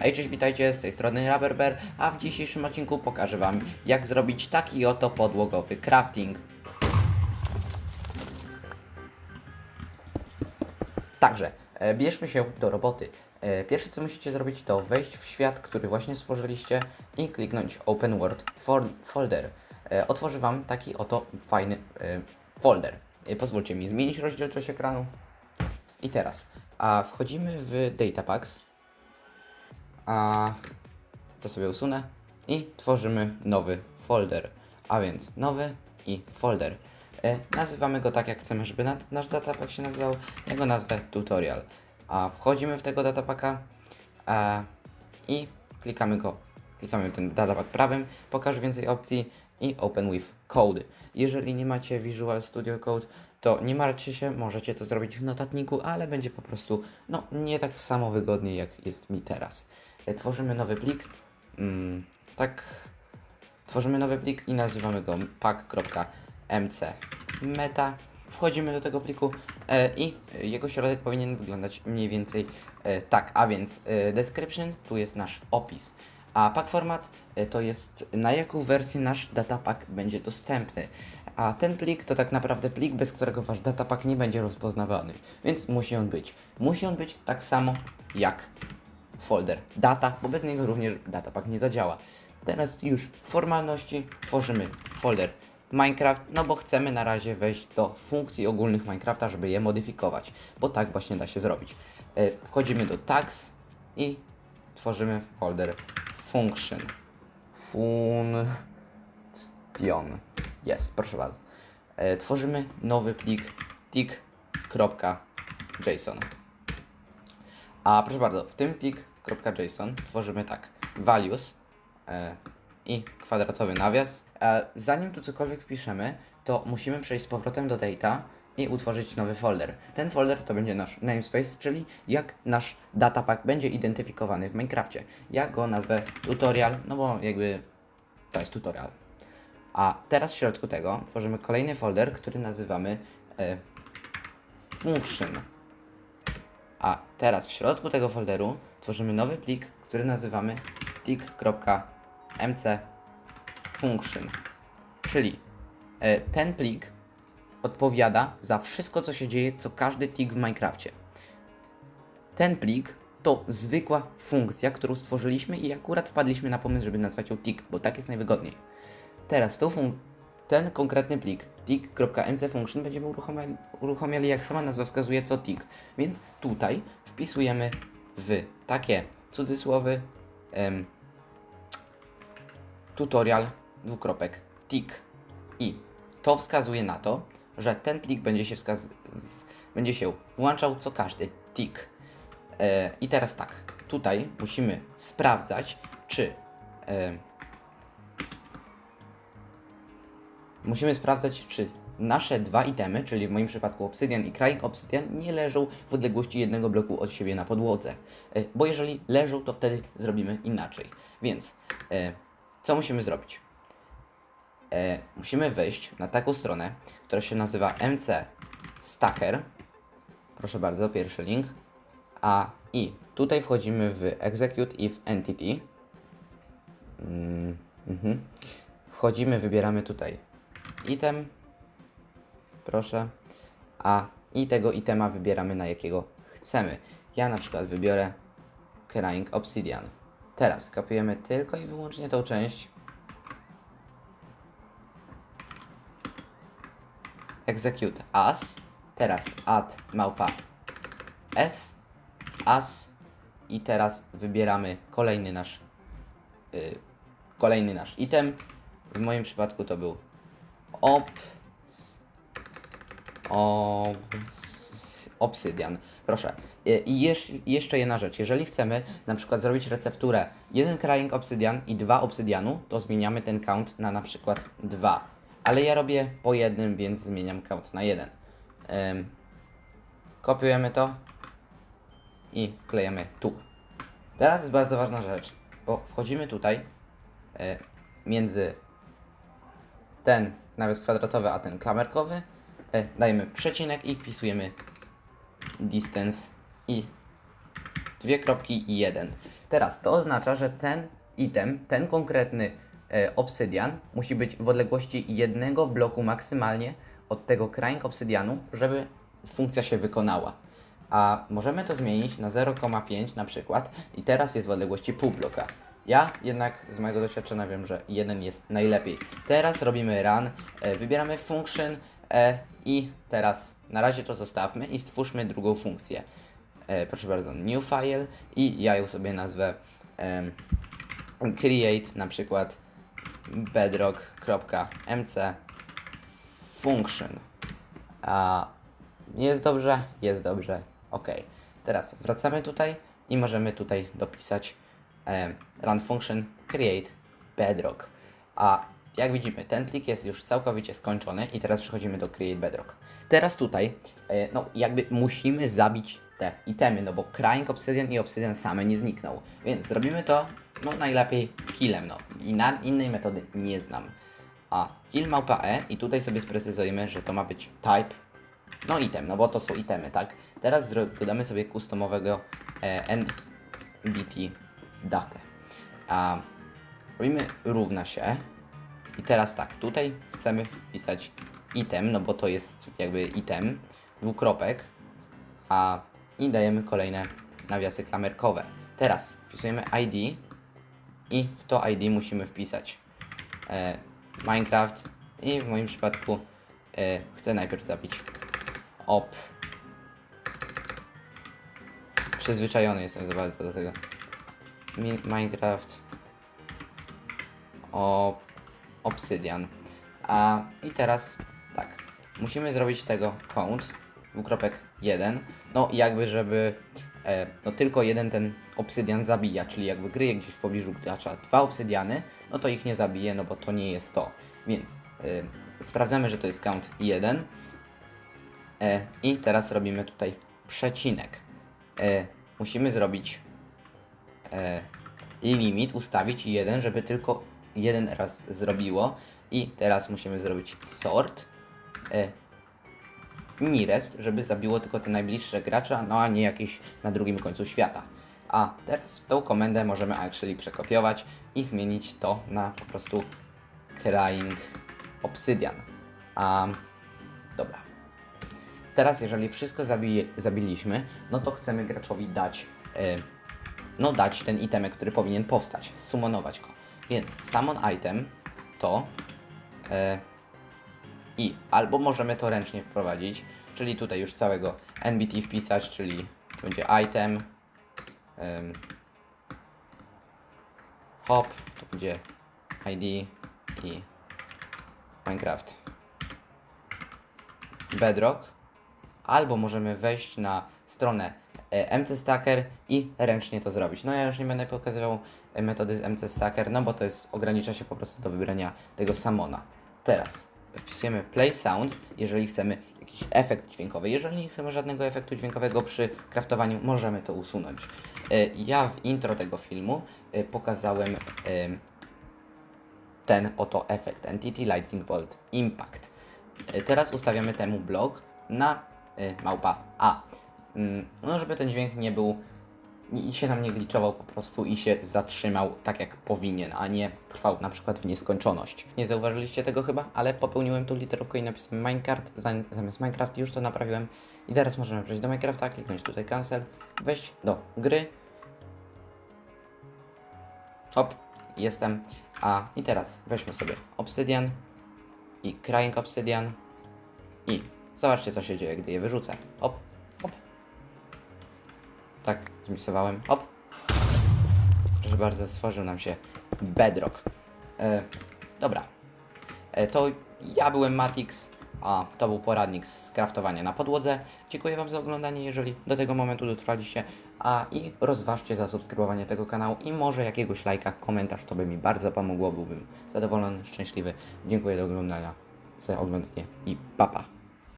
Hej, cześć, witajcie, z tej strony Rubberbear, a w dzisiejszym odcinku pokażę Wam, jak zrobić taki oto podłogowy crafting. Także, e, bierzmy się do roboty. E, pierwsze co musicie zrobić to wejść w świat, który właśnie stworzyliście i kliknąć Open World fol- Folder. E, otworzy Wam taki oto fajny e, folder. E, pozwólcie mi zmienić rozdzielczość ekranu. I teraz, a wchodzimy w Data Packs. A to sobie usunę i tworzymy nowy folder. A więc nowy i folder. E, nazywamy go tak jak chcemy, żeby na, nasz datapack się nazywał. Ja go nazwę tutorial. A wchodzimy w tego datapacka e, i klikamy go. Klikamy ten datapack prawym, pokaż więcej opcji i open with code. Jeżeli nie macie Visual Studio Code, to nie martwcie się, możecie to zrobić w notatniku, ale będzie po prostu no, nie tak samo wygodnie jak jest mi teraz. E, Tworzymy nowy plik. Mm, tak. Tworzymy nowy plik i nazywamy go pack.mc meta. Wchodzimy do tego pliku e, i jego środek powinien wyglądać mniej więcej e, tak. A więc e, description, tu jest nasz opis. A pack format e, to jest na jaką wersję nasz datapack będzie dostępny. A ten plik to tak naprawdę plik, bez którego wasz datapack nie będzie rozpoznawany. Więc musi on być. Musi on być tak samo jak folder data, bo bez niego również datapack nie zadziała. Teraz już formalności tworzymy folder Minecraft, no bo chcemy na razie wejść do funkcji ogólnych Minecrafta, żeby je modyfikować, bo tak właśnie da się zrobić. E, Wchodzimy do tags i tworzymy folder function. Function. Jest, proszę bardzo. E, Tworzymy nowy plik tick.json. A proszę bardzo, w tym tick.json tworzymy tak, values e, i kwadratowy nawias. E, zanim tu cokolwiek wpiszemy, to musimy przejść z powrotem do data i utworzyć nowy folder. Ten folder to będzie nasz namespace, czyli jak nasz datapack będzie identyfikowany w Minecrafcie. Ja go nazwę tutorial, no bo jakby to jest tutorial. A teraz w środku tego tworzymy kolejny folder, który nazywamy e, function. A teraz w środku tego folderu tworzymy nowy plik, który nazywamy tick.mc function. Czyli e, ten plik odpowiada za wszystko, co się dzieje, co każdy tick w Minecrafcie. Ten plik to zwykła funkcja, którą stworzyliśmy i akurat wpadliśmy na pomysł, żeby nazwać ją tick, bo tak jest najwygodniej. Teraz tą fun- ten konkretny plik tick.mcfunction będziemy uruchamiali, uruchamiali, jak sama nazwa wskazuje, co tick. Więc tutaj wpisujemy w takie cudzysłowy em, tutorial dwukropek tick. I to wskazuje na to, że ten plik będzie się, wskaz- będzie się włączał co każdy tick. E, I teraz tak, tutaj musimy sprawdzać, czy musimy sprawdzać, czy nasze dwa itemy, czyli w moim przypadku obsydian i kraik obsydian, nie leżą w odległości jednego bloku od siebie na podłodze. E, Bo jeżeli leżą, to wtedy zrobimy inaczej. Więc e, co musimy zrobić? E, musimy wejść na taką stronę, która się nazywa MC Stacker. Proszę bardzo, pierwszy link. A i tutaj wchodzimy w Execute if Entity. Mm, mhm. Wchodzimy, wybieramy tutaj item. Proszę. A i tego itema wybieramy na jakiego chcemy. Ja na przykład wybiorę Crying Obsidian. Teraz kopiujemy tylko i wyłącznie tą część. Execute as. Teraz add małpa s as i teraz wybieramy kolejny nasz y, kolejny nasz item. W moim przypadku to był ob obs- obsydian. Proszę. Y, I jesz, jeszcze jedna rzecz. Jeżeli chcemy na przykład zrobić recepturę jeden crying obsydian i dwa obsydianu, to zmieniamy ten count na na przykład dwa. Ale ja robię po jednym, więc zmieniam count na jeden. Ym, kopiujemy to i wklejamy tu. Teraz jest bardzo ważna rzecz, bo wchodzimy tutaj e, między ten nawias kwadratowy, a ten klamerkowy. E, dajemy przecinek i wpisujemy distance i dwie kropki i jeden. Teraz to oznacza, że ten item, ten konkretny e, obsydian musi być w odległości jednego bloku maksymalnie od tego crying obsydianu, żeby funkcja się wykonała. A możemy to zmienić na 0,5 na przykład i teraz jest w odległości pół bloka. Ja jednak z mojego doświadczenia wiem, że jeden jest najlepiej. Teraz robimy run, e, wybieramy function e, i teraz na razie to zostawmy i stwórzmy drugą funkcję. E, proszę bardzo, new file i ja ją sobie nazwę create na przykład bedrock.mc function. A jest dobrze? Jest dobrze. Ok. Teraz wracamy tutaj i możemy tutaj dopisać run function create bedrock. A jak widzimy, ten plik jest już całkowicie skończony i teraz przechodzimy do create bedrock. Teraz tutaj, e, no jakby musimy zabić te itemy, no bo crying obsidian i obsidian same nie znikną. Więc zrobimy to, no najlepiej killem, no. I na innej metody nie znam. A kill małpa e i tutaj sobie sprecyzujemy, że to ma być type no item, no bo to są itemy, tak? Teraz dodamy sobie customowego e, nbt datę. A robimy równa się. I teraz tak, tutaj chcemy wpisać item, no bo to jest jakby item, dwukropek, a i dajemy kolejne nawiasy klamerkowe. Teraz wpisujemy ID i w to ID musimy wpisać e, Minecraft i w moim przypadku e, chcę najpierw zabić op. Przyzwyczajony jestem za bardzo do tego. Mi Minecraft o Obsydian. A i teraz tak, musimy zrobić tego count dwukropek 1. No jakby żeby e, no tylko jeden ten obsydian zabija, czyli jakby gryje gdzieś w pobliżu gracza dwa obsydiany, no to ich nie zabije, no bo to nie jest to. Więc e, sprawdzamy, że to jest count 1. E, I teraz robimy tutaj przecinek. E, musimy zrobić limit, ustawić jeden, żeby tylko jeden raz zrobiło. I teraz musimy zrobić sort e, nearest, żeby zabiło tylko te najbliższe gracza, no a nie jakieś na drugim końcu świata. A teraz tą komendę możemy actually przekopiować i zmienić to na po prostu crying obsidian. A, dobra. Teraz, jeżeli wszystko zabije, zabiliśmy, no to chcemy graczowi dać, e, no dać ten itemek, który powinien powstać, summonować go. Więc summon item to e, i albo możemy to ręcznie wprowadzić, czyli tutaj już całego NBT wpisać, czyli będzie item em, hop, to będzie ID i Minecraft Bedrock albo możemy wejść na stronę e, MC Stacker i ręcznie to zrobić. No ja już nie będę pokazywał e, metody z MC Stacker, no bo to jest, ogranicza się po prostu do wybrania tego samona. Teraz wpisujemy play sound, jeżeli chcemy jakiś efekt dźwiękowy. Jeżeli nie chcemy żadnego efektu dźwiękowego przy kraftowaniu, możemy to usunąć. E, Ja w intro tego filmu e, pokazałem em, ten oto efekt Entity Lightning Bolt Impact. E, Teraz ustawiamy temu blok na małpa A. Mm, No, żeby ten dźwięk nie był i się nam nie gliczował po prostu i się zatrzymał tak jak powinien, a nie trwał na przykład w nieskończoność. Nie zauważyliście tego chyba, ale popełniłem tu literówkę i napisałem Minecraft zam- zamiast Minecraft, już to naprawiłem. I teraz możemy przejść do Minecrafta, kliknąć tutaj cancel, wejść do gry. Hop, jestem. A i teraz weźmy sobie Obsydian i Crying Obsydian i zobaczcie co się dzieje, gdy je wyrzucę. Hop. Tak, zmiksowałem. Hop. Proszę bardzo, stworzył nam się Bedrock. E, dobra. E, to ja byłem Matix, a to był poradnik z craftowania na podłodze. Dziękuję Wam za oglądanie, jeżeli do tego momentu dotrwaliście. A i rozważcie zasubskrybowanie tego kanału i może jakiegoś lajka, komentarz, to by mi bardzo pomogło, byłbym zadowolony, szczęśliwy. Dziękuję do oglądania, za oglądanie i papa. Pa.